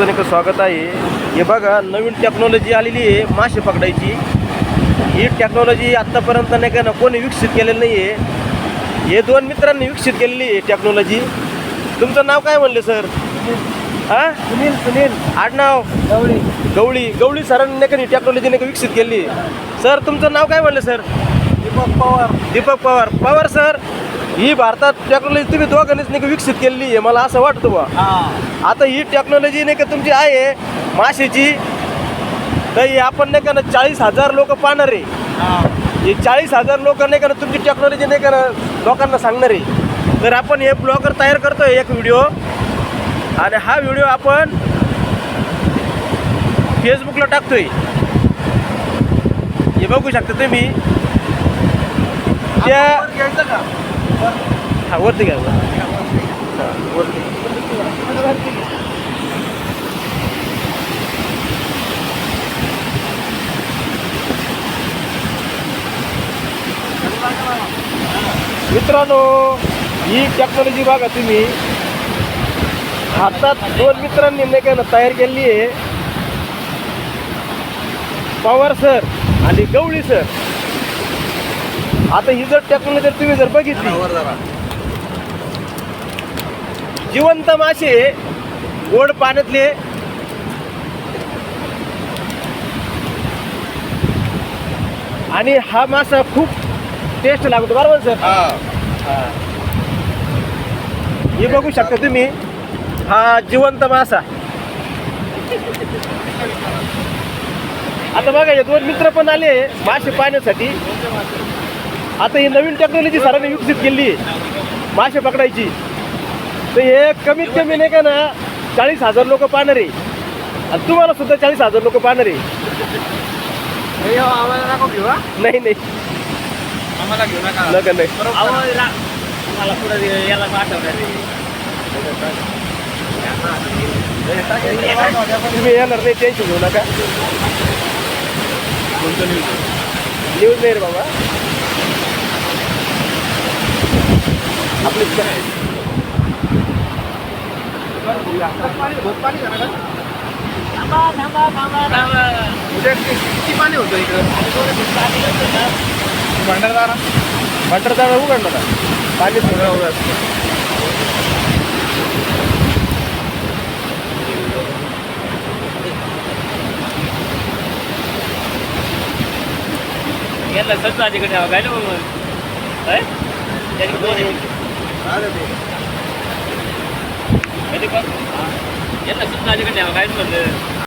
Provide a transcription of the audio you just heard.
तुमचं नाही का स्वागत आहे. हे बघा नवीन टेक्नॉलॉजी आलेली आहे मासे पकडायची. ही टेक्नॉलॉजी आत्तापर्यंत नाही का ना कोणी विकसित केलेलं नाही आहे हे दोन मित्रांनी विकसित केलेली आहे टेक्नॉलॉजी तुमचं नाव काय म्हणले सर? हां? सुनील सुनील. आडनाव गवळी. गवळी. गवळी सरांनी नाही का टेक्नॉलॉजी नाही का विकसित केली? सर तुमचं नाव काय म्हणलं सर? दीपक पवार. दीपक पवार. पवार सर? ही भारतात टेक्नॉलॉजी तुम्ही दोघांनीच नाही का विकसित केलेली आहे मला असं वाटतं बा आता ही टेक्नॉलॉजी नाही का तुमची आहे माशेची. तर ही आपण नाही का ना चाळीस हजार लोक पाहणार आहे. हा. चाळीस हजार लोक नाही का ना तुमची टेक्नॉलॉजी नाही का ना लोकांना सांगणार आहे. तर आपण हे ब्लॉगर तयार करतोय एक व्हिडिओ. आणि हा व्हिडिओ आपण फेसबुकला टाकतोय. हे बघू शकता तुम्ही. त्या हा वरती घ्या हा, वरती. मित्रांनो ही टेक्नॉलॉजी बघा तुम्ही. हातात दोन मित्रांनी नाही तयार केलेली आहे. पवार सर आणि गवळी सर आता ही जर टेक्नॉलॉजी जर तुम्ही जर बघितली जिवंत मासे गोड पाण्यातले आणि हा मासा खूप टेस्ट लागतो. बरोबर सर? हा. हे बघू शकता तुम्ही हा जिवंत मासा. आता बघा हे दोन मित्र पण आले मासे पाहण्यासाठी. आता ही नवीन टेक्नॉलॉजी सरांनी विकसित केली. मासे पकडायची. तर हे कमीत कमी नाही का ना चाळीस हजार लोक पाहणार आणि तुम्हाला सुद्धा चाळीस हजार लोक पाहणार हे नाही नाही. आम्हाला घेऊ नका. नका नाही. मला पुढे याला तुम्ही येणार नाही टेन्शन घेऊ नका. न्यूज नाही रे बाबा. आपले उद्या किती पाणी होतं इकडं भंडारदारा भंडारदारा उघडलं का पाणी थोडं याला सत्ता तिकडे ठेवा काय ना मग काय? त्याची दोन आहे. कधी पण? याला सत्ता तिकडे ठेवा काय म्हणलं